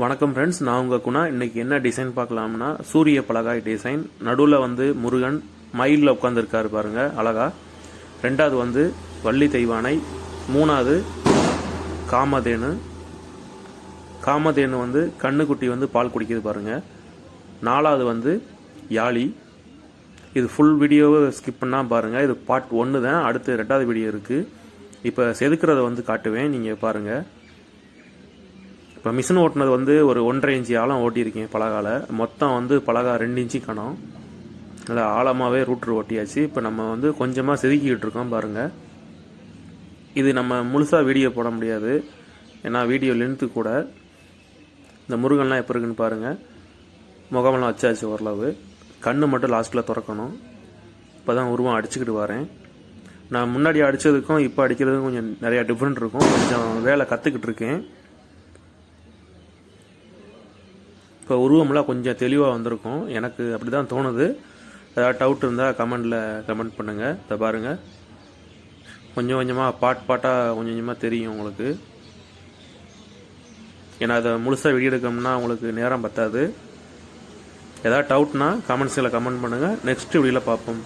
வணக்கம் ஃப்ரெண்ட்ஸ் நான் உங்கள் குணா. இன்றைக்கி என்ன டிசைன் பார்க்கலாம்னா சூரிய பலகாய் டிசைன் நடுவில் வந்து முருகன் மயிலில் உட்காந்துருக்காரு பாருங்கள் அழகா. ரெண்டாவது வந்து வள்ளி தெய்வானை மூணாவது காமதேனு. காமதேனு வந்து கண்ணுக்குட்டி வந்து பால் குடிக்குது பாருங்கள் நாலாவது வந்து யாழி. இது ஃபுல் வீடியோவை ஸ்கிப் பண்ணால் பாருங்கள் இது பார்ட் ஒன்று தான் அடுத்து ரெண்டாவது வீடியோ இருக்குது இப்போ செதுக்கிறத வந்து காட்டுவேன். நீங்கள் பாருங்கள் இப்போ மிஷின் ஓட்டினது வந்து ஒரு ஒன்றரை இன்ச்சு ஆழம் ஓட்டியிருக்கேன் பலகால. மொத்தம் வந்து பலகா ரெண்டு இன்ச்சு கணம். நல்லா ஆழமாகவே ரூட்ரு ஓட்டியாச்சு. இப்போ நம்ம வந்து கொஞ்சமாக செதுக்கிக்கிட்டு இருக்கோம் பாருங்கள் இது நம்ம முழுசாக வீடியோ போட முடியாது. ஏன்னா வீடியோ லென்த்து கூட. இந்த முருகன்லாம் எப்போ இருக்குன்னு பாருங்கள் முகமெல்லாம் வச்சாச்சு ஓரளவு. கண்ணு மட்டும் லாஸ்ட்டில் திறக்கணும். இப்போ தான் உருவம் அடிச்சுக்கிட்டு வரேன். நான் முன்னாடி அடித்ததுக்கும் இப்போ அடிக்கிறதுக்கும் கொஞ்சம் நிறையா டிஃப்ரெண்ட் இருக்கும். கொஞ்சம் வேலை கற்றுக்கிட்டு இருக்கேன். இப்போ உருவமெல்லாம் கொஞ்சம் தெளிவாக வந்திருக்கும். எனக்கு அப்படி தான் தோணுது. ஏதாவது டவுட் இருந்தால் கமெண்டில் கமெண்ட் பண்ணுங்கள் இதை பாருங்கள் கொஞ்சம் கொஞ்சமாக பாட் பாட்டாக கொஞ்சம் கொஞ்சமாக தெரியும் உங்களுக்கு. ஏன்னா அதை முழுசாக வெளியெடுக்கணும்னா உங்களுக்கு நேரம் பத்தாது. ஏதாவது டவுட்னா கமெண்ட்ஸில் கமெண்ட் பண்ணுங்கள் நெக்ஸ்ட் வீடியோவில் பார்ப்போம்.